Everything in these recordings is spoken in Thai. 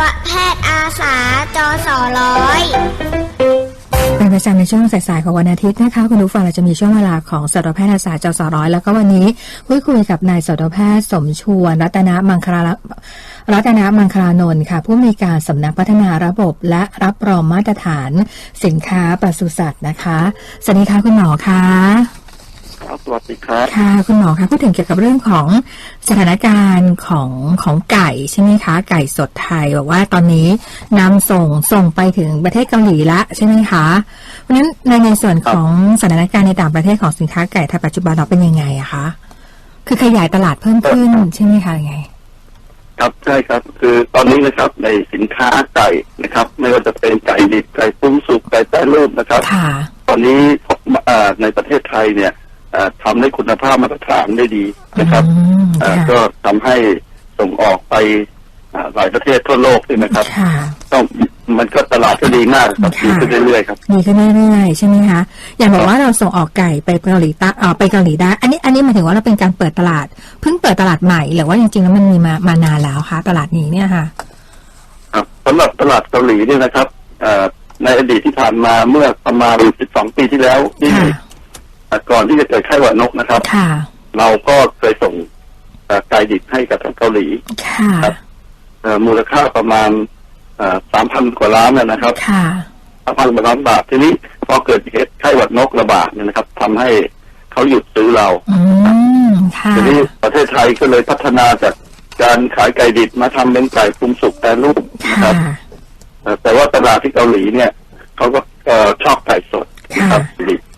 วแพทย์อาสาจอสอร้อยเป็นประจำในช่วงสายๆของวันอาทิตย์นะคะคุณผู้ฟังเราจะมีช่วงเวลาของสัตวแพทย์อาสาจสร้อยแล้วก็วันนี้พูดคุยกับนายสัตวแพทย์สมชวนรัตนมังคลารัตนมังคลานนท์ค่ะ ผู้อำนวยการสำนักพัฒนาระบบและรับรองมาตรฐาน สินค้าปศุสัตว์นะคะสวัสดีค่ะคุณหมอคะ สวัสดีครับ ค่ะ คุณหมอคะพูดถึงเกี่ยวกับเรื่องของสถานการณ์ของของไก่ใช่ไหมคะ ไก่สดไทยบอกว่าตอนนี้นำส่งส่งไปถึงประเทศเกาหลีละใช่ไหมคะเพราะฉะนั้นในในส่วนของสถานการณ์ในต่างประเทศของสินค้าไก่ไทยปัจจุบันเราเป็นยังไงอะคะ คือขยายตลาดเพิ่มขึ้นใช่ไหมคะยังไง ครับใช่ครับ คือตอนนี้นะครับในสินค้าไก่นะครับ ไม่ว่าจะเป็นไก่ดิบไก่ปรุงสุกไก่แปรรูปนะครับค่ะตอนนี้เอ่อในประเทศไทยเนี่ยเอ่อ ทำได้คุณภาพมาตรฐานได้ดีนะครับอืมเอ่อค่ะก็ทำให้ส่งออกไปอ่าหลายประเทศทั่วโลกเลยนะครับค่ะต้องมันก็ตลาดก็ดีมากครับค่ะดีขึ้นเรื่อยๆครับดีขึ้นเรื่อยๆใช่ไหมคะอย่างบอกว่าเราส่งออกไก่ไปเกาหลีใต้เอ่อไปเกาหลีได้อันนี้อันนี้หมายถึงว่าเราเป็นการเปิดตลาด เพิ่งเปิดตลาดใหม่หรือว่าจริงๆแล้วมันมีมามานานแล้วคะตลาดนี้เนี่ยค่ะครับสำหรับตลาดเกาหลีเนี่ยนะครับเอ่อในอดีตที่ผ่านมาเมื่อประมาณ 12 ปีที่แล้วที่ค่ะเอ่อ ก่อนที่จะเกิดไข้หวัดนกนะครับ ค่ะ เราก็เคยส่งเอ่อไก่ดิบให้กับทางเกาหลีค่ะครับเอ่อมูลค่าประมาณสามพันกว่าล้านนะนะครับค่ะสามพันกว่าล้านบาททีนี้พอเกิดเหตุไข้หวัดนกระบาดเนี่ยนะครับทำให้เขาหยุดซื้อเราอืมค่ะทีนี้ประเทศไทยก็เลยพัฒนาจากการขายไก่ดิบมาทำเป็นไก่ปรุงสุกแปรรูปนะคค่ะรับเอ่อแต่ว่าตลาดที่เกาหลีเนี่ยเขาก็เอ่อชอบไก่สดนะครับดิบค่ะ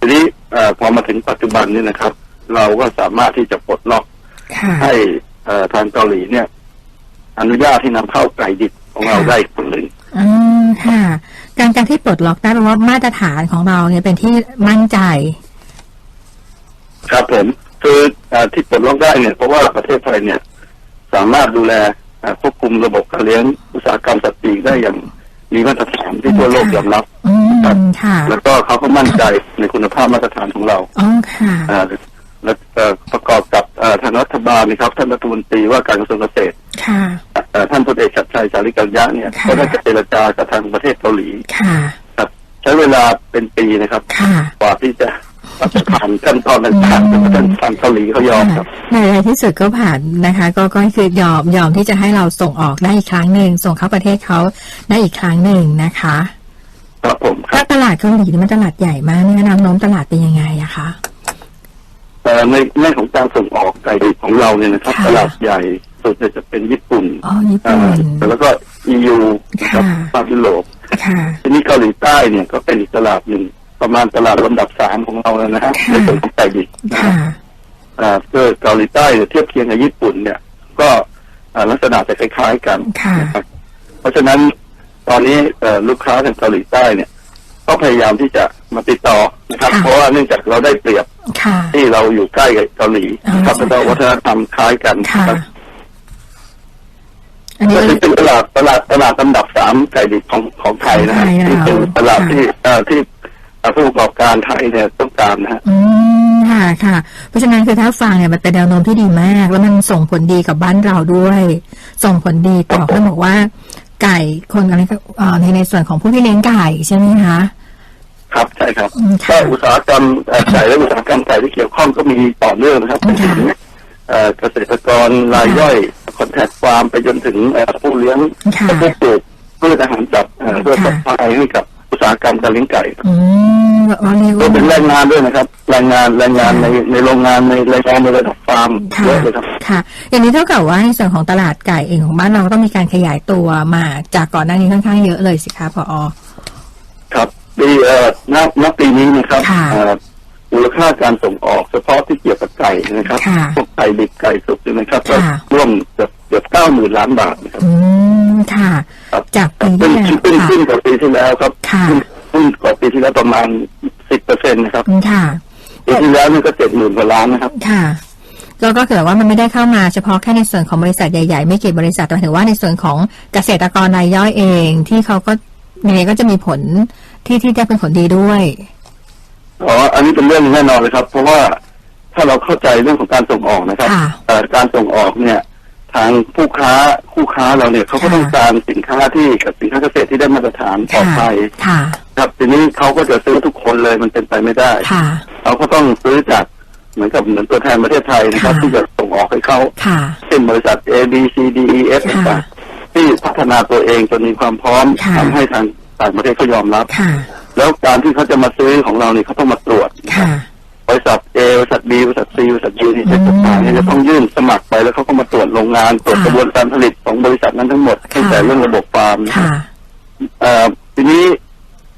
ทีนี้เอ่อพอมาถึงปัจจุบันนี่นะครับ เราก็สามารถที่จะปลดล็อกค่ะให้เอ่อทางเกาหลีเนี่ย อนุญาตให้นำเข้าไก่ดิบของเราได้คนหนึ่งอืมค่ะการการที่ปลดล็อกได้แปลว่ามาตรฐานของเราเนี่ยเป็นที่มั่นใจ ครับผมคือเออที่ปลดล็อกได้เนี่ยเพราะว่าประเทศไทยเนี่ย สามารถดูแลเอ่อควบคุมระบบการเลี้ยงอุตสาหกรรมสัตว์ปีกได้อย่าง มีมาตรฐานที่ทั่วโลกยอมรับอืมค่ะแล้วก็เขาก็มั่นใจในคุณภาพมาตรฐานของเราอ๋อค่ะเอ่อและเอ่อประกอบกับเอ่อทางรัฐบาลนะครับท่านรัฐมนตรีว่าการกระทรวงเกษตรค่ะเอ่อท่านพลเอกชัดชัยสาริกัญญะเนี่ยค่ะก็ได้เจรจากับทางประเทศเกาหลีค่ะครับใช้เวลาเป็นปีนะครับค่ะกว่าที่จะ ผ่านขั้นตอนต่างๆจนกระทั่งทางเกาหลีเขายอมครับในที่สุดก็ผ่านนะคะ ก็ก็คือยอมยอมที่จะให้เราส่งออกได้อีกครั้งหนึ่งส่งเข้าประเทศเขาได้อีกครั้งหนึ่งนะคะครับผมคถ้ารับตลาดเกาหลีนี่มันตลาดใหญ่มากเนี่ยแนวโน้มตลาดเป็นยังไงอะคะเอ่อในเรื่องของการส่งออกไก่ดิบของเราเนี่ยนะครับค่ะตลาดใหญ่สุดเนี่ยจะเป็นญี่ปุ่นอ๋อญี่เอ่ปุ่นอแล้วก็ EU นะครับค่ะภาคยุโรปค่ะทีนี้เกาหลีใต้เนี่ยก็เป็นอีกตลาดหนึ่ง ประมาณตลาดลำดับสามของเราแล้วนะฮะค่ะในส่วนของไก่ดิบนะค่ะฮะอ่าเพื่อเกาหลีใต้เนี่ยเทียบเคียงกับญี่ปุ่นเนี่ย ก็อ่าลักษณะจะคล้ายๆกันค่ะนะครับเพราะฉะนั้นตอนนี้เอ่อลูกค้าทางเกาหลีใต้เนี่ย ก็พยายามที่จะมาติดต่อนะครับค่ะเพราะว่าเนื่องจากเราได้เปรียบค่ะที่เราอยู่ใกล้กับเกาหลีนะครับอ๋อแล้วก็วัฒนธรรมคล้ายกันค่ะครับอันนี้ก็จะเป็นตลาดตลาดตลาดลำดับสามไก่ดิบของของไทยนะฮะของไทยที่เป็นแล้วตลาดค่ะที่เอ่อที่เอ่อ ผู้ประกอบการไทยเนี่ยต้องการนะฮะอืมค่ะค่ะ เพราะฉะนั้นคือถ้าฟังเนี่ยมันเป็นแนวโน้มที่ดีมาก แล้วมันส่งผลดีกับบ้านเราด้วย ส่งผลดีต่อเขาบอกว่า ไก่คนอะไรก็เอ่อในในส่วนของผู้ที่เลี้ยงไก่ใช่ไหมคะครับใช่ครับอืมก็ค่ะอุตสาหกรรมเอ่อไก่และอุตสาหกรรมไก่ที่เกี่ยวข้องก็มีต่อเนื่องนะครับไปค่ะถึงเอ่อเกษตรกรรายย่อยคอนแทคฟาร์มไปจนถึงเอ่อผู้เลี้ยงค่ะและผู้ปลูกพืชอาหารสัตว์เอ่อเพื่อค่ะสัพพลายให้กับ อุตสาหกรรมการเลี้ยงไก่ครับอืมเราเรียกก็ว่า เป็นแรงงานด้วยนะครับแรงงานแรงงานในในโรงงานในแรงงานในระดับฟาร์มค่ะ เยอะเลยครับ ค่ะ อย่างนี้เท่ากับว่าในส่วนของตลาดไก่เองของบ้านเราก็ต้องมีการขยายตัวมาจากก่อนหน้านี้ค่อนข้างเยอะเลยสิคะพอ ครับปีเอ่อณณปีนี้นะครับค่ะเอ่อมูลค่าการส่งออกเฉพาะที่เกี่ยวกับไก่นะครับค่ะพวกไก่ดิบไก่สุกเนี่ยนะครับ ก็ค่ะ ร่วมเกือบเกือบเก้าหมื่นล้านบาทนะครับ อืมค่ะ ครับจากปีขึ้ที่นแล้วขึ้นค่ะขึ้นกว่าปีที่แล้วครับค่ะขึ้นขึ้นกว่าปีที่แล้วประมาณสิบเปอร์เซ็นต์นะครับค่ะปีที่แล้วนี่ก็เจ็ดหมื่นกว่าล้านนะครับ ค่ะแล้วก็เกิดว่ามันไม่ได้เข้ามาเฉพาะแค่ในส่วนของบริษัทใหญ่ๆ ไม่กี่บริษัทแต่หมายถึงว่าในส่วนของเกษตรกรรายย่อยเอง ที่เขาก็ยังไงก็จะมีผลที่ที่จะเป็นผลดีด้วยอ๋ออันนี้เป็นเรื่องแน่นอนเลยครับ เพราะว่าถ้าเราเข้าใจเรื่องของการส่งออกนะครับค่ะเอ่อการส่งออกเนี่ย ทางผู้ค้าคู่ค้าเราเนี่ยเขาก็ค่ะต้องการสินค้าที่กับสินค้าเกษตรที่ได้มาตรฐานปลอดภัยค่ะครับทีนี้เขาก็จะซื้อทุกคนเลยมันเป็นไปไม่ได้ค่ะเขาก็ต้องซื้อจากเหมือนกับเหมือนตัวแทนประเทศไทยนะครับค่ะที่จะส่งออกให้เขาค่ะเช่นบริษัท A B C D E F ค่ะต่างๆที่พัฒนาตัวเองจนมีความพร้อมค่ะทำให้ทางต่างประเทศเขายอมรับค่ะแล้วการที่เขาจะมาซื้อของเราเนี่ยเขาต้องมาตรวจนะครัค่ะ บบริษัท A บริษัท B บริษัท C บริษัท U ที่จะอืมจดหมายเนี่ยจะต้องยื่นสมัครไปแล้วเขาก็มาตรวจโรงงานตรวจค่ะกระบวนการผลิตของบริษัทนั้นทั้งหมดตั้งแต่เรื่องระบบฟาร์มนะครัค่ะบเอ่อทีนี้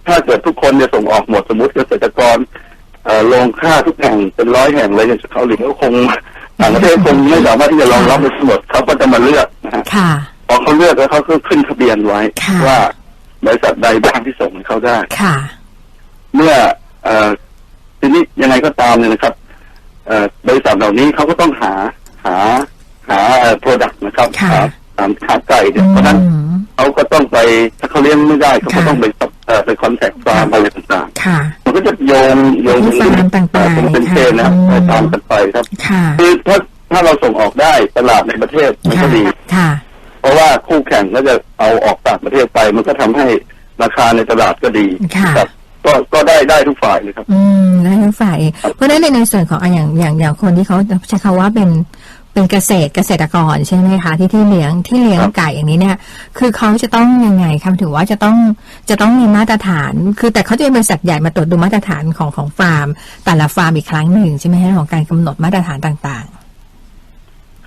ถ้าเกิดทุกคนเนี่ยส่งออกหมดสมมติเกษตรกรเอ่อลงค่าทุกแห่งเป็นร้อยแห่งเลยอย่างเกาหลีก็คงต่างประเทศคงไม่สามารถที่จะรองรับได้ทั้งหมดเขาก็จะมาเลือกนะฮะค่ะพอเขาเลือกแล้วเขาก็ขึ้นทะเบียนไว้ค่ะว่าบริษัทใดบ้างที่ส่งให้เขาได้ค่ะเมื่อเอ่อ ทีนี้ยังไงก็ตามเนี่ยนะครับเอ่อบริษัทเหล่านี้เขาก็ต้องหาหาหาโปรดักต์นะครับค่ะหาตามขาไก่เนี่ยเพราะฉะนั้นอืมเขาก็ต้องไปถ้าเขาเลี้ยงไม่ได้เขาก็ค่ะต้องไปเอ่อไปคอนแทคฟาร์มอะไรต่างค่ะๆมันก็จะโยงโยงที่ฟาร์มต่างๆเอ่อเป็นเชนนะครับค่ะไปตามกันไปครับค่ะคือถ้าถ้าเราส่งออกได้ตลาดในประเทศมันก็ค่ะดีค่ะเพราะว่าคู่แข่งก็จะเอาออกต่างประเทศไป มันก็ทำให้ราคาในตลาดก็ดีค่ะครับ ก็ก็ได้ได้ทุกฝ่ายเลยครับ อืมได้ทั้งฝ่ายเองเพราะฉะนั้นในในส่วนของอะอย่างอย่างอย่างคนที่เขาใช้คำว่าเป็นเป็นเกษตรเกษตรกรใช่ไหมคะที่ที่เลี้ยงที่เลี้ยงครับไก่อย่างนี้เนี่ย คือเขาจะต้องยังไงคะถือว่าจะต้องจะต้องมีมาตรฐาน คือแต่เขาจะเป็นบริษัทใหญ่มาตรวจดูมาตรฐานของของฟาร์ม แต่ละฟาร์มอีกครั้งหนึ่งใช่ไหมคะของการกำหนดมาตรฐานต่าง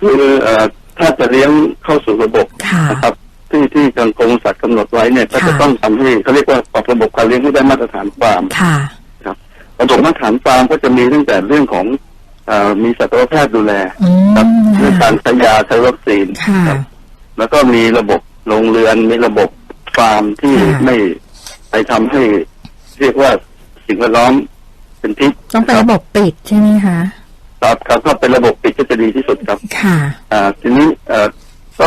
คือเอ่อถ้าจะเลี้ยงเข้าสู่ระบบๆค่ะนะครับ ที่ที่ทางกรมสัตว์กำหนดไว้เนี่ยก็จะค่ะต้องทำให้เขาเรียกว่าปรับระบบการเลี้ยงให้ได้มาตรฐานฟาร์มค่ะระบบมาตรฐานฟาร์มก็จะมีตั้งแต่เรื่องของเอ่อมีสัตวแพทย์ดูแลอืมครับเรื่องการใช้ยาใช้วัคซีนค่ะครับแล้วก็มีระบบโรงเรือน มีระบบฟาร์มที่ค่ะไม่ไปทำให้ เรียกว่าสิ่งแวดล้อมเป็นพิษต้องเป็นระบบปิดใช่ไหมคะครับครับก็เป็นระบบปิดก็จะดีที่สุดครับ ค่ะ อ่าทีนี้เอ่อก็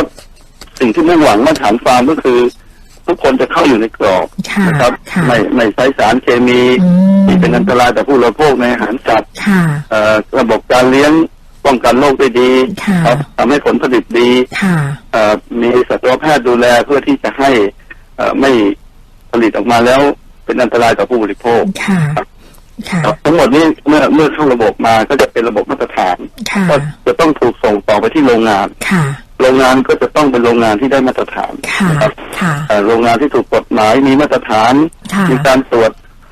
สิ่งที่มุ่งหวังมาตรฐานฟาร์มก็คือ ทุกคนจะเข้าอยู่ในกรอบค่ะนะครับค่ะไม่ไม่ใช้สารเคมีอืมที่เป็นอันตรายต่อผู้บริโภคในอาหารสัตว์ค่ะ เอ่อระบบการเลี้ยงป้องกันโรคได้ดีค่ะ ครับทำให้ผลผลิตดีค่ะ เอ่อมีสัตวแพทย์ดูแลเพื่อที่จะให้เอ่อไม่ผลิตออกมาแล้วเป็นอันตรายต่อผู้บริโภค ค่ะ ค่ะ ครับทั้งหมดนี้เมื่อเมื่อเข้าระบบมาก็จะเป็นระบบมาตรฐานค่ะ ก็จะต้องถูกส่งต่อไปที่โรงงาน ค่ะ โรงงานก็จะต้องเป็นโรงงานที่ได้มาตรฐานค่ะนะครับค่ะเอ่อโรงงานที่ถูกกฎหมายมีมาตรฐานค่ะมีการตรวจ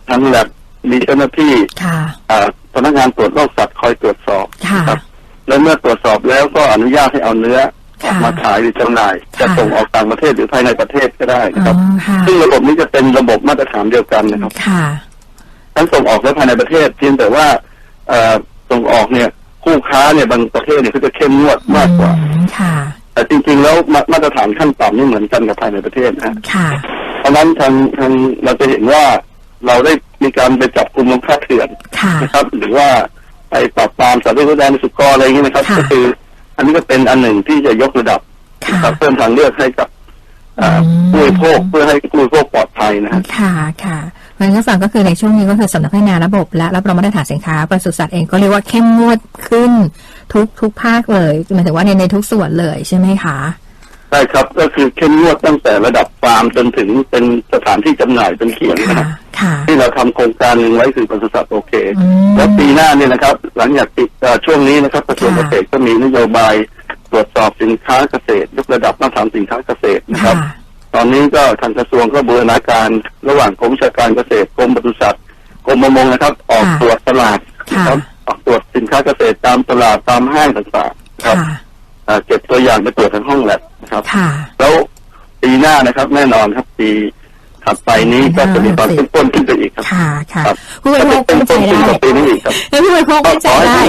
ทางแลบมีเจ้าหน้าที่ค่ะอ่าพนักงานตรวจโรคสัตว์คอยตรวจสอบค่ะครับแล้วเมื่อตรวจสอบแล้วก็อนุญาตให้เอาเนื้ออค่ะอกมาขายหรือจำหน่ายจะค่ะส่งออกต่างประเทศหรือภายในประเทศก็ได้อ๋นะอครับค่ะซึ่งระบบนี้จะเป็นระบบมาตรฐานเดียวกันนะครับค่ะทั้งส่งออกและภายในประเทศเพียงแต่ว่าเอ่อส่งออกเนี่ย คู่ค้าเนี่ยบางประเทศเนี่ยเขาจะเข้มงวดมากกว่าอืมค่ะ แต่จริงๆแล้วมามาตรฐานขั้นต่ำนี่เหมือนกันกับภายในประเทศนะฮะค่ะเพราะฉะนั้นทางทางเราจะเห็นว่าเราได้มีการไปจับกลุ่มลงค่าเถื่อนค่ะนะครับ หรือว่าไปปราบปรามสัตว์เลี้ยงแดนสุกรอะไรอย่างนี้นะครับค่ะก็คือ อันนี้ก็เป็นอันหนึ่งที่จะยกระดับค่ะนะครับเพิ่มทางเลือกให้กับอ่าอืมผู้บริโภคเพื่อให้ผู้บริโภคปลอดภัยนะฮะค่ะค่ะ เพราะฉะนั้นก็ฟังก็คือในช่วงนี้ก็คือสำนักพัฒนาระบบ และรับรองมาตรฐานสินค้าปศุสัตว์เองก็เรียกว่าเข้มงวดขึ้นทุกทุกภาคเลยหมายถึงว่าในในทุกส่วนเลยใช่ไหมคะใช่ครับก็คือเข้มงวดตั้งแต่ระดับฟาร์มจนถึงเป็นสถานที่จำหน่ายเป็นเขียงนะค่ะครับค่ะที่เราทำโครงการหนึ่งไว้คือปศุสัตว์โอเคอืมแล้วปีหน้าเนี่ยนะครับ หลังจากปิดเอ่อช่วงนี้นะครับกระทรวงค่ะเกษตรก็มีนโยบายตรวจสอบสินค้าเกษตรยกระดับมาตรฐานสินค้าเกษตรนะครับค่ะ ตอนนี้ก็ทางกระทรวงก็บูรณาการระหว่างกรมวิชาการเกษตรกรมปศุสัตว์กรมประมงนะครับ ออกค่ะตรวจตลาดค่ะนะครับออกตรวจสินค้าเกษตรตามตลาดตามห้างต่างๆนะครับค่ะอ่าเก็บตัวอย่างไปตรวจทางห้องแลบนะครับค่ะแล้วปีหน้านะครับ แน่นอนครับปีถัดไปนี้ก็จะมีความเข้มข้นขึ้นไปอีกครับ ค่ะค่ะครับผู้บริโภคเป็มั่นนใจต้นได้ขึ้นกว่าปีนี้อีกครับแล้วผู้บริโภคมั่นใจได้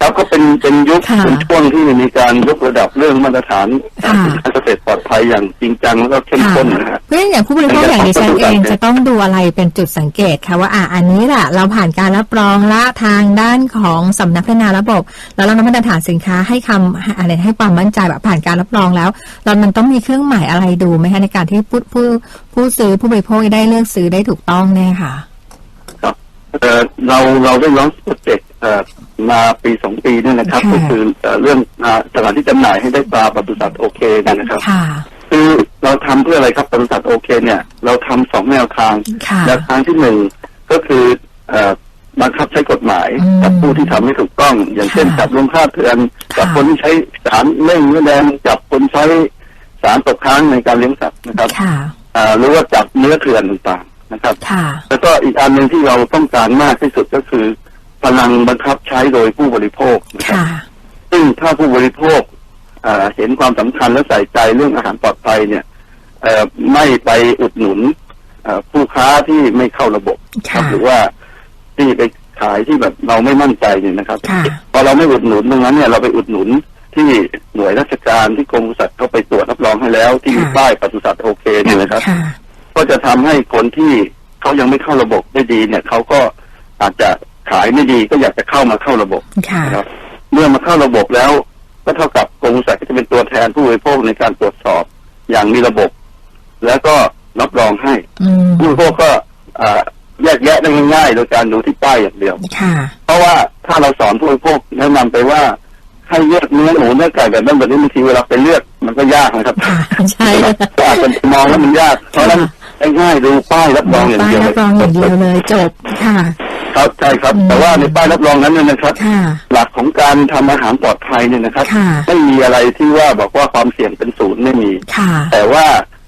ครับก็เป็นเป็นยุคค่ะเป็นช่วงที่มีการยกระดับเรื่องมาตรฐานค่ะสินค้าเกษตรปลอดภัยอย่างจริงจังแล้วก็เข้มค่ะข้นนะฮะ เพราะฉะนั้นอย่างผู้บริโภคอย่างดิฉันเองจะต้องดูอะไรเป็นจุดสังเกตค่ะว่าอะอันนี้แหละเราผ่านการรับรองละทางด้านของสำนักพัฒนาระบบ แล้วเรานำมาตรฐานสินค้าให้คำให้อะไรให้ความมั่นใจแบบผ่านการรับรองแล้วเรามันต้องมีเครื่องหมายอะไรดูไหมคะในการที่ผู้ผู้ผู้ซื้อผู้บริโภคได้เลือกซื้อได้ถูกต้องเนี่ยค่ะ ครับเอ่อเราเราได้ร้องโปรเจกต์เอ่อ มาปีสองปีเนี่ยนะครับค่ะก็คือเอ่อเรื่องอ่าสถานที่จำหน่ายให้ได้ปลาปศุสัตว์โอเคเนี่ยนะครับค่ะคือเราทำเพื่ออะไรครับปศุสัตว์โอเค เนี่ย เราทำสองแนวทางค่ะแนวทางที่หนึ่งก็คือเอ่อบังคับใช้กฎหมายอืมกับผู้ที่ทำไม่ถูกต้อง อย่างเช่นค่ะจับลงค่าเถื่อนค่ะจับคนที่ใช้สารเล่งเนื้อแดงจับคนใช้สารตกค้างในการเลี้ยงสัตว์นะครับค่ะอ่าหรือว่าจับเนื้อเถื่อนต่างๆนะครับค่ะแล้วก็อีกอันหนึ่งที่เราต้องการมากที่สุดก็คือ พลังบังคับใช้โดยผู้บริโภคนะครับค่ะซึ่งถ้าผู้บริโภคเอ่อเห็นความสำคัญและใส่ใจเรื่องอาหารปลอดภัยเนี่ยเอ่อไม่ไปอุดหนุนเอ่อผู้ค้าที่ไม่เข้าระบบครัค่ะบหรือว่าที่ไปขายที่แบบเราไม่มั่นใจเนี่ยนะครับค่ะพอเราไม่อุดหนุนตรงนั้นเนี่ยเราไปอุดหนุนที่หน่วยราชการที่กรมปศุสัตว์เขาไปตรวจรับรองให้แล้วที่มีค่ะป้ายปศุสัตว์โอเคเนี่ยนะครับค่ะก็จะทำให้คนที่เขายังไม่เข้าระบบได้ดีเนี่ยเขาก็อาจจะ ขายไม่ดีก็อยากจะเข้ามาเข้าระบบค่ะนะครับเมื่อมาเข้าระบบแล้ว ก็เท่ากับกรมปศุสัตว์ก็จะเป็นตัวแทนผู้บริโภคในการตรวจสอบอย่างมีระบบ แล้วก็รับรองให้อืมผู้บริโภคก็อ่าแยกแยะได้ง่ายๆโดยการดูที่ป้ายอย่างเดียวค่ะเพราะว่าถ้าเราสอนผู้บริโภคแนะนำไปว่าให้เลือกเนื้อหมูเนื้อไก่แบบนั้นแบบนี้บางทีเวลาไปเลือกมันก็ยากนะครับค่ะใช่ก็อาจจะมองแล้วมันยากเพราะฉะนั้นง่ายๆดูป้ายรับรองอย่างป้ายเดียวรับรองอย่างเดียวเลยจบค่ะ ครับใช่ครับอืมแต่ว่าในป้ายรับรองนั้นเนี่ยนะครับ ค่ะหลักของการทำอาหารปลอดภัยเนี่ยนะครับ ค่ะ ไม่มีอะไรที่ว่าบอกว่าความเสี่ยงเป็นศูนย์ไม่มี ค่ะ แต่ว่า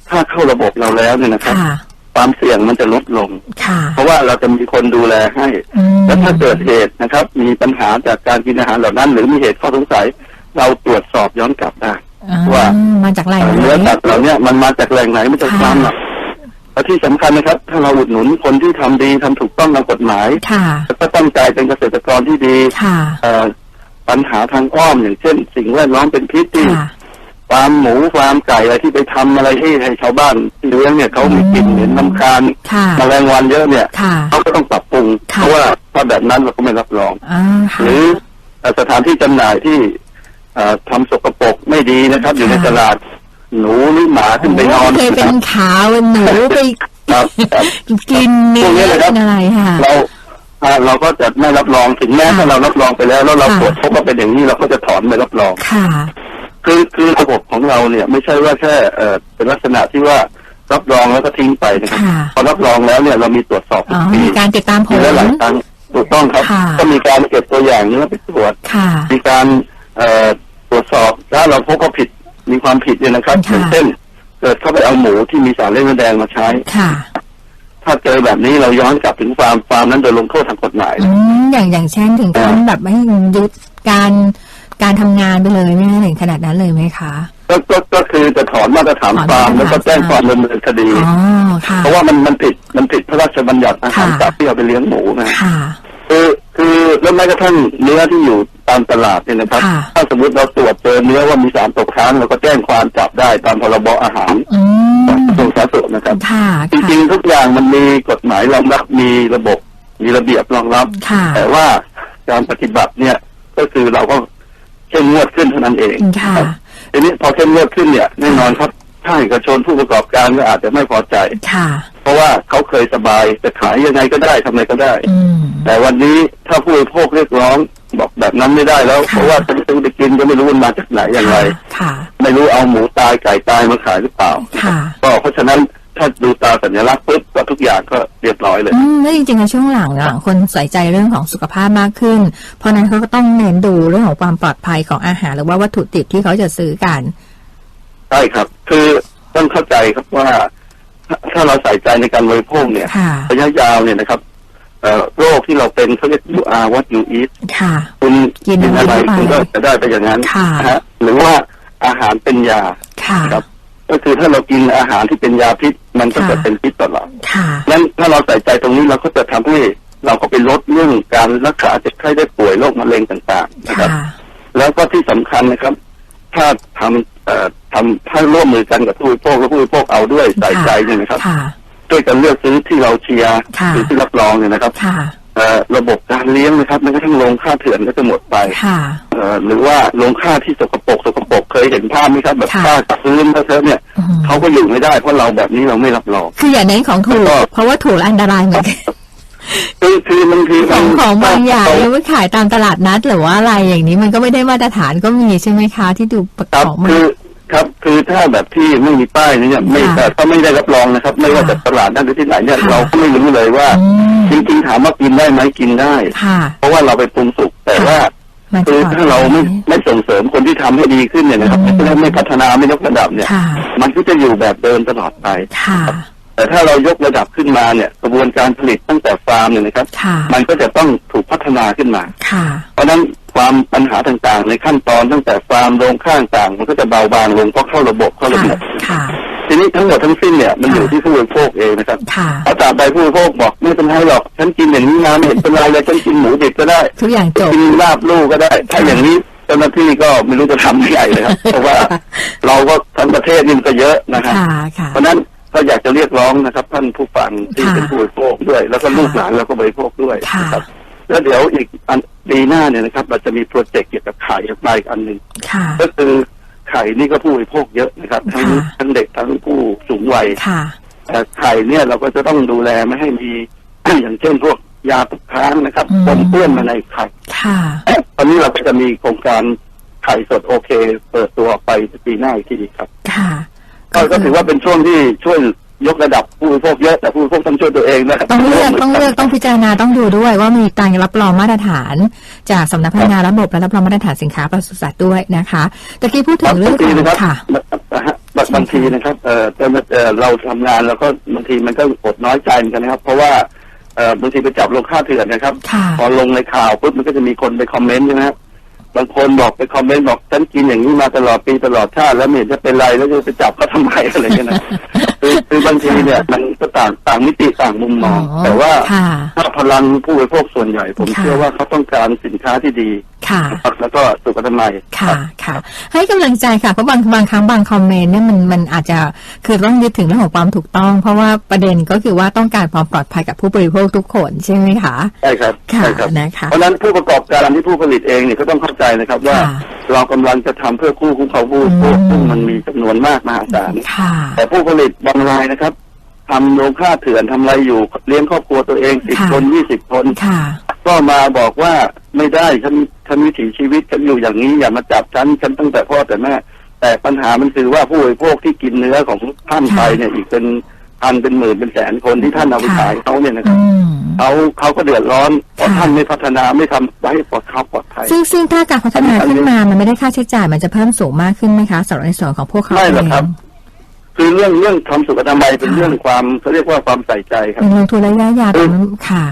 ถ้าเข้าระบบเราแล้วเนี่ยนะครับ ค่ะ ความเสี่ยงมันจะลดลง ค่ะเพราะว่าเราจะมีคนดูแลให้ อืมแล้วถ้าเกิดเหตุนะครับ มีปัญหาจากการกินอาหารเหล่านั้น หรือมีเหตุข้อสงสัย เราตรวจสอบย้อนกลับได้ อ่ว่า มาจากแหล่งไหน เนื้อสัตว์เหล่าเนี้ยมันมาจากแหล่งไหนมันจะค่ะ ความหนัก และที่สำคัญนะครับ ถ้าเราอุดหนุนคนที่ทำดีทำถูกต้องตามกฎหมายค่ะแล้วก็ตั้งใจเป็นเกษตรกรที่ดีค่ะเอ่อปัญหาทางอ้อมอย่างเช่น สิ่งแวดล้อมเป็นพิษที่ค่ะฟาร์มหมูฟาร์มไก่อะไรที่ไปทำอะไรให้ให้ชาวบ้านที่เลี้ยงเนี่ยเขามีกลิ่นเหม็นน้ำคาญค่ะแมลงวันเยอะเนี่ยค่ะเขาก็ต้องปรับปรุงค่ะเพราะว่าถ้าแบบนั้นเราก็ไม่รับรองอ่าค่ะหรือเอ่อสถานที่จำหน่ายที่เอ่อทำสกปรกไม่ดีนะครับ อยู่ในค่ะตลาด หนูหรือหมาขึ้นไปนอนโเคยเป็นนะครับขาวเป็นหนูไปครับครับกินเนื้พวกนี้อเลยครับกินอะไรค่ะเราอ่าเราก็จะไม่รับรองถึงแม้ค่ะถ้าเรารับรองไปแล้ว แล้วเราค่ะตรวจพบว่าเป็นอย่างนี้เราก็จะถอนไม่รับรองค่ะคือคือระบบของเราเนี่ย ไม่ใช่ว่าแค่เอ่อเป็นลักษณะที่ว่ารับรองแล้วก็ทิ้งไปนะครับค่ะพอรับรองแล้วเนี่ยเรามีตรวจสอบอ๋ทุอกปีมีการติดตามผมีลหลายครั้งถูกต้องครับค่ะก็มีการเก็บตัวอย่างเนื้อไปตรวจค่ะมีการเอ่อตรวจสอบถ้าเราพบว่าผิด มีความผิดเนี่ยนะครับค่ะ อย่างเช่น เกิดเข้าไปเอาหมูที่มีสารเล่นแดงมาใช้ ค่ะ ถ้าเจอแบบนี้เราย้อนกลับถึงฟาร์มฟาร์มนั้นโดยลงโทษทางกฎหมายอืมอย่างอย่างเช่นถึงขั้นแบบไม่ยุดการการทำงานไปเลยไหมถึงขนาดนั้นเลยไหมคะ ก็ก็ก็คือจะถอนมาตรฐานถอนฟาร์มมาตรฐาน แล้วก็แจ้งความดำเนินคดี อ๋อค่ะ เพราะว่ามันมันผิดมันผิดพระราชบัญญัติอาหารค่ะ สัตว์ที่เอาไปเลี้ยงหมูนะค่ะ คือ คือแล้วแม้กระทั่งเนื้อที่อยู่ตามตลาดเนี่ยนะครับค่ะถ้าสมมติเราตรวจเจอเนื้อว่ามีสารตกค้างเราก็แจ้งความจับได้ตามพรบอาหารอืมกระทรวงสาธารณสุขนะครับค่ะจริงๆทุกอย่างมันมีกฎหมายรองรับมีระบบมีระเบียบรองรับค่ะแต่ว่าการปฏิบัติเนี่ยก็คือเราก็เข้มงวดขึ้นเท่านั้นเองค่ะรับทีนี้พอเข้มงวดขึ้นเนี่ยแน่นอนครับภาคเอกชนผู้ประกอบการก็อาจจะไม่พอใจค่ะ เพราะว่าเขาเคยสบายจะขายยังไงก็ได้ทำอะไรก็ได้อืมแต่วันนี้ถ้าผู้บริโภคเรียกร้องบอกแบบนั้นไม่ได้แล้วค่ะเพราะว่าจะซื้อไปกินก็ไม่รู้มันมาจากไหนอย่างไรค่ะไม่รู้เอาหมูตายไก่ตายมาขายหรือเปล่าค่ะก็เพราะฉะนั้นถ้าดูตาสัญลักษณ์ปุ๊บก็ทุกอย่างก็เรียบร้อยเลยอืมแล้วจริงๆในช่วงหลังหลังคนใส่ใจเรื่องของสุขภาพมากขึ้น เพราะฉะนั้นเขาก็ต้องเน้นดูเรื่องของความปลอดภัยของอาหาร หรือว่าวัตถุดิบที่เขาจะซื้อกัน ใช่ครับ คือต้องเข้าใจครับว่า ถ้าถ้าเราใส่ใจในการบริโภคเนี่ยค่ะ ระยะยาวเนี่ยนะครับเอ่อโรคที่เราเป็นเขาเรียก you are what you eat ค่ะ คุณกินอะไรอะไรเข้าไปคุณก็จะได้ไปอย่างนั้นค่ะ นะฮะหรือว่าอาหารเป็นยาค่ะ ครับ ก็คือถ้าเรากินอาหารที่เป็นยาพิษ มันก็ค่ะ จะเป็นพิษต่อเราค่ะ นั้นถ้าเราใส่ใจตรงนี้เราก็จะทำให้เราก็ไปลดเรื่องการรักษาเจ็บไข้ได้ป่วยโรคมะเร็งต่างๆนะครับ ค่ะ แล้วก็ที่สำคัญนะครับ ถ้าทำเอ่อ ทำถ้าร่วมมือกันกับผู้บริโภคและผู้บริโภคเอาด้วยใส่ใจเนี่ยนะครับค่ะด้วยกันเลือกซื้อที่เราเชียร์ค่ะหรือที่รับรองเนี่ยนะครับค่ะเอ่อระบบการเลี้ยงนะครับแม้กระทั่งโรงค่าเถื่อนก็จะหมดไปค่ะเอ่อหรือว่าโรงค่าที่สกปรกสกปรกเคยเห็นภาพไหมครับแบบค่ะค่ากับพื้นเทอะๆเนี่ยอืมเขาก็อยู่ไม่ได้เพราะเราแบบนี้เราไม่รับรองคืออย่าเน้นของถูกแล้วก็เพราะว่าถูกและอันตรายเหมือนกันคือคือมันคือขมัองนของบางอย่างเรยังไม่ขายตามตลาดนัดหรือว่าอะไรอย่างนี้มันก็ไม่ได้มาตรฐานก็มีใช่ไหมคะที่ดูประครับของมาคือ ครับ คือถ้าแบบที่ไม่มีป้ายนี่เนี่ยไม่ค่ะแต่ก็ไม่ได้รับรองนะครับ ไม่ว่าค่ะจะตลาดนั่นหรือที่ไหนเนี่ยค่ะเราก็ไม่รู้เลยว่า อืม จริงๆถามว่ากินได้ไหมกินได้ ค่ะ เพราะว่าเราไปปรุงสุกแต่ค่ะว่า มันจะคือปลอดถ้าเราไม่ภัย ไม่ส่งเสริมคนที่ทำให้ดีขึ้นเนี่ยนะครับอืม ไม่ไม่พัฒนาไม่ยกระดับเนี่ย ค่ะ มันก็จะอยู่แบบเดิมตลอดไป ค่ะ แต่ถ้าเรายกระดับขึ้นมาเนี่ยกระบวนการผลิตตั้งแต่ฟาร์มเนี่ยนะครับ ค่ะ มันก็จะต้องถูกพัฒนาขึ้นมา ค่ะ เพราะฉะนั้น ความปัญหาต่างๆ ในขั้นตอนตั้งแต่ฟาร์มโรงข้างต่าง มันก็จะเบาบางลงเพราะเข้าระบบเข้าระค่ะเบียบค่ะทีนี้ทั้งหมดทั้งสิ้นเนี่ยมันค่ะอยู่ที่ผู้บริโภคเองนะครับค่ะถ้าตราบใดผู้บริโภคบอกไม่เป็นไรหรอกฉันกินอย่างนี้มาไม่เห็นเป็นไรเลยฉันกินหมูดิบก็ได้ทุกอย่างจบกินลาบลูกก็ได้ ถ้าอย่างนี้เจ้าหน้าที่ก็ไม่รู้จะทำยังไงเลยครับเพราะว่าเราก็ทั้งประเทศนี่มันก็เยอะนะครับค่ะค่ะเพราะฉะนั้นก็อยากจะเรียกร้องนะครับ ท่านผู้ฟังที่ค่ะเป็นผู้บริโภคด้วย แล้วก็ค่ะลูกหลานเราก็บริโภคด้วยค่ะนะครับแล้วเดี๋ยวอีกอัน ปีหน้าเนี่ยนะครับ เราจะมีโปรเจกต์เกี่ยวกับไข่ออกมาอีกอันหนึ่งค่ะก็คือไข่นี่ก็ผู้บริโภคเยอะนะครับทั้งค่ะทั้งเด็กทั้งผู้สูงวัยค่ะแต่ไข่เนี่ยเราก็จะต้องดูแลไม่ให้มี อย่างเช่นพวกยาตกค้างนะครับอืมปนเปื้อนมาในไข่ค่ะตอนนี้เราก็จะมีโครงการไข่สดโอเค เปิดตัวออกไปปีหน้าอีกทีครับค่ะก็ก็ถือว่าเป็นช่วงที่ช่วย ยกระดับผู้บริโภคเยอะแต่ผู้บริโภคต้องช่วยตัวเองนะครับต้องเลือกต้องเลือกต้องพิจารณาต้องดูด้วยว่ามีการรับรองมาตรฐาน จากสำนักพัฒนาระบบและรับรองมาตรฐานสินค้าปศุสัตว์ด้วยนะคะตะกี้พูดถึงเรื่องบางทีของนะครับค่ะนะฮะบางบางทีนะครับเอ่อแต่เอ่อเราทำงานแล้วก็บางทีมันก็อดน้อยใจเหมือนกันนะครับ เพราะว่าเอ่อบางทีไปจับลงค่าเถื่อนนะครับค่ะพอลงในข่าวปุ๊บมันก็จะมีคนไปคอมเมนต์ใช่ไหมครับบางคนบอกไปคอมเมนต์บอกฉันกินอย่างนี้มาตลอดปีตลอดชาติแล้วไม่เห็นจะเป็นไรแล้วจะไปจับเขาทำไมอะไรอย่างเงี้ยนะ คือคือบางทีเนี่ยมันก็ต่างต่างมิติต่างมุมมอง อ๋อแต่ว่าค่ะ ถ้าพลังผู้บริโภคส่วนใหญ่ ผมค่ะ เชื่อว่าเขาต้องการสินค้าที่ดีค่ะ นะครับแล้วก็สุขอนามัยค่ะ ค่ะ ให้กำลังใจค่ะ เพราะบางบางครั้งบางคอมเมนต์เนี่ยมันมันอาจจะคือต้องยึดถึงเรื่องของความถูกต้อง เพราะว่าประเด็นก็คือว่าต้องการความปลอดภัยกับผู้บริโภคทุกคนใช่ไหมคะ ใช่ครับค่ะใช่ครับ นะคะ เพราะฉะนั้นผู้ประกอบการที่ผู้ผลิตเองเนี่ยก็ต้องเข้าใจนะครับว่า ค่ะเรากำลังจะทำเพื่อคู่คุ้มครองผู้บริโภคอืม ซึ่งมันมีจำนวนมากมหาศาล ค่ะ แต่ผู้ผลิตบางรายนะครับทำโรงฆ่าเถื่อนทำอะไรอยู่เลี้ยงครอบครัวตัวเองสิบค่ะคนยี่สิบคนค่ะก็มาบอกว่าไม่ได้ฉันฉันวิถีชีวิตฉันอยู่อย่างนี้อย่ามาจับฉันฉันตั้งแต่พ่อแต่แม่แต่ปัญหามันคือว่าผู้บริโภคที่กินเนื้อของท่านไปเนี่ยอีกเป็นพันเป็นหมื่นเป็นแสนคนที่ท่านเอาไปค่ะขายเขาเนี่ยนะคอืรับมเขาเขาก็เดือดร้อนเพราะค่ะท่านไม่พัฒนาไม่ทำไว้ให้ปลอดเขาปลอดภัยซึ่งซึ่งถ้าการพัฒนาขึ้นมามันไม่ได้ค่าใช้จ่ายมันจะเพิ่มสูงมากขึ้นไหมคะสำหรับในส่วนของพวกเขาไม่หรอกเองครับ คือเรื่องเรื่องทำสุขอนามัยเป็นค่ะเรื่องความเขาเรียกว่าความใส่ใจครับเป็นลงทุนระยะยาวแต่มันค่ะ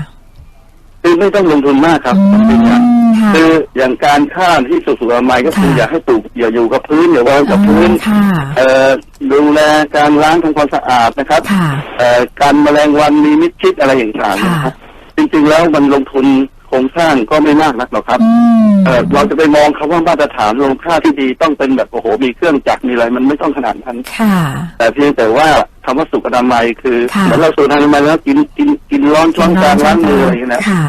คือไม่ต้องลงทุนมากครับอืจริงๆครับมค่ะคืออย่างการฆ่าที่สุขอนามัยก็คือค่ะอย่าให้ปลูกอย่าอยู่กับพื้นอย่าวางกับพื้นค่ะเอ่อดูแลการล้างทำความสะอาดนะครับค่ะเอ่อการแมลงวันมีมิดชิดอะไรอย่างต่างๆค่ะนะครับจริงๆแล้วมันลงทุน โครงสร้างก็ไม่มากนักหรอกครับอืมเอ่อเราจะไปมองคำว่ามาตรฐานโรงค่าที่ดีต้องเป็นแบบโอ้โหมีเครื่องจักรมีอะไรมันไม่ต้องขนาดนั้นค่ะ แต่เพียงแต่ว่าคำว่าสุขอนามัยคือค่ะเหมือนเราสูตรอนามัยแล้วกินกินกินร้อนช้อนกลางล้างมืออะไรอย่างเงี้ยนะค่ะ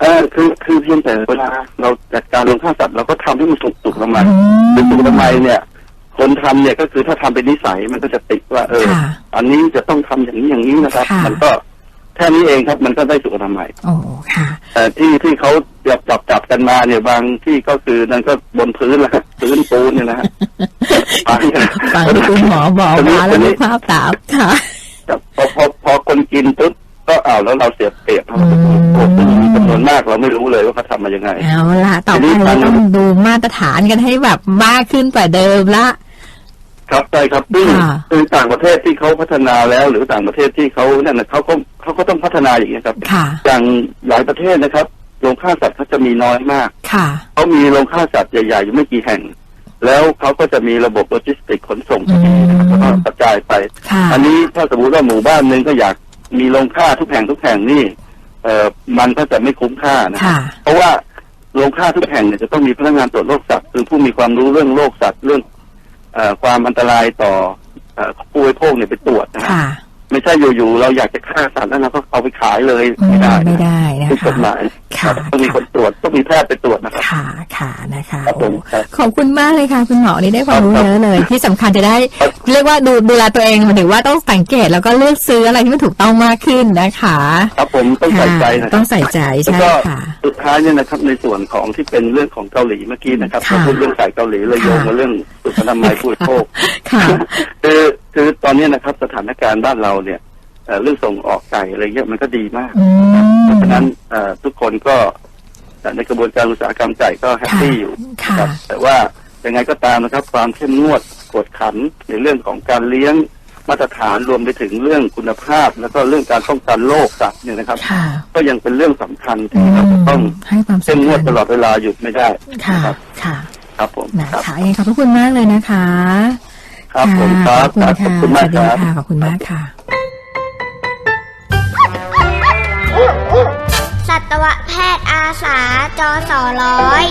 เออคือคือเพียงแต่เวลาเราจัดการโรงฆ่าสัตว์เราก็ทำให้มันสุกสุขอนามัยอืมคือสุขอนามัยเนี่ย คนทำเนี่ยก็คือถ้าทำเป็นนิสัยมันก็จะติดว่า เออค่ะอันนี้จะต้องทำอย่างนี้อย่างนี้นะครับค่ะมันก็ แค่นี้เองครับมันก็ได้สุขอนามัยโอ้ค่ะแต่ที่ที่เขาจับจับจับกันมาเนี่ยบางที่ก็คือนั่นก็บนพื้นแล้วพื้นปูนเนี่ยนะฮะฟังที่คุณหมอบอกมาแล้วนึกภาพตามค่ะครับพอพอพอคนกินปุ๊บก็อ้าวแล้วเราเสียเปรียบเขาอืมโอ้โหมีจำนวนมากเราไม่รู้เลยว่าเขาทำมายังไงเอาละต่อไปเราต้องดูมาตรฐานกันให้แบบมากขึ้นกว่าเดิมละ ครับใช่ครับซึ่งค่ะคือต่างประเทศที่เขาพัฒนาแล้ว หรือต่างประเทศที่เขาเนี่ยนะเขาก็เขาก็ต้องพัฒนาอย่างนี้ยครับค่ะอย่างหลายประเทศนะครับโรงฆ่าสัตว์เขาจะมีน้อยมากค่ะเขามีโรงฆ่าสัตว์ใหญ่ๆอยู่ไม่กี่แห่ง แล้วเขาก็จะมีระบบโลจิสติกขนส่งที่ดีนะครับอืมแล้วก็กระจายไปค่ะอันนี้ถ้าสมมติว่าหมู่บ้านหนึ่งก็อยากมีโรงฆ่าทุกแห่งทุกแห่งนี่เอ่อมันก็จะไม่คุ้มค่านะค่ะเพราะว่าโรงฆ่าทุกแห่งเนี่ยจะต้องมีพนักงานตรวจโรคสัตว์คือผู้มีความรู้เรื่องโรคสัตว์เรื่องเออ ความอันตรายต่อเอ่อผู้บริโภคเนี่ยไปตรวจนะฮะค่ะ ไม่ใช่อยู่ๆเราอยากจะฆ่าสัตว์แล้วเราก็เอาไปขายเลยอืมไม่ได้ไม่ได้นะผิดกคะฎหมายค่ะรับต้องมีคนตรวจต้องมีแพทย์ไปตรวจนะครับค่ะค่ะนะคะครับผมโอ้ครับขอบคุณมากเลยค่ะ คุณหมอนี่ได้ความรู้ครับเยอะเลย ที่สำคัญจะได้ครับเรียกว่าดูดูแลตัวเองหมายถึงว่าต้องสังเกตแล้วก็เลือกซื้ออะไรที่มันถูกต้องมากขึ้นนะคะครับผมต้องใส่ใจนะค่ะครับต้องใส่ใจแล้วใช่ก็ค่ะสุดท้ายเนี่ยนะครับในส่วนของที่เป็นเรื่องของเกาหลีเมื่อกี้นะครับค่ะเราพูดเรื่องสายเกาหลีเลยโยงมาเรื่องสุขอนามัยผู้บริโภคค่ะคือคือตอนนี้นะครับสถานการณ์บ้านเราเนี่ยเอ่อเรื่องส่งออกไก่อะไรเงี้ยมันก็ดีมากอืมเพราะฉะนั้นเอ่อทุกคนก็เอ่อในกระบวนการอุตสาหกรรมไก่ก็แฮปปี้อยู่ค่ะนะครับแต่ว่ายังไงก็ตามนะครับ ความเข้มงวดกวดขันในเรื่องของการเลี้ยงมาตรฐานรวมไปถึงเรื่องคุณภาพ แล้วก็เรื่องการป้องกันโรคสัตว์เนี่ยนะครับค่ะก็ยังเป็นเรื่องสำคัญอืที่เราจะมต้องให้ความเข้มสำงคัวดญตลอดเวลาหยุดไม่ได้ค่ะนะครับค่ะ ครับผมนะครับคะยังไงขอบพระคุณมากเลยนะคะ ครับผมคขรัอบบคุณครับขค่ะอบคุณสมาวักสดีครับค่ะขอบคุณมากค่ะ สัตวแพทย์อาสาจอสอร้อย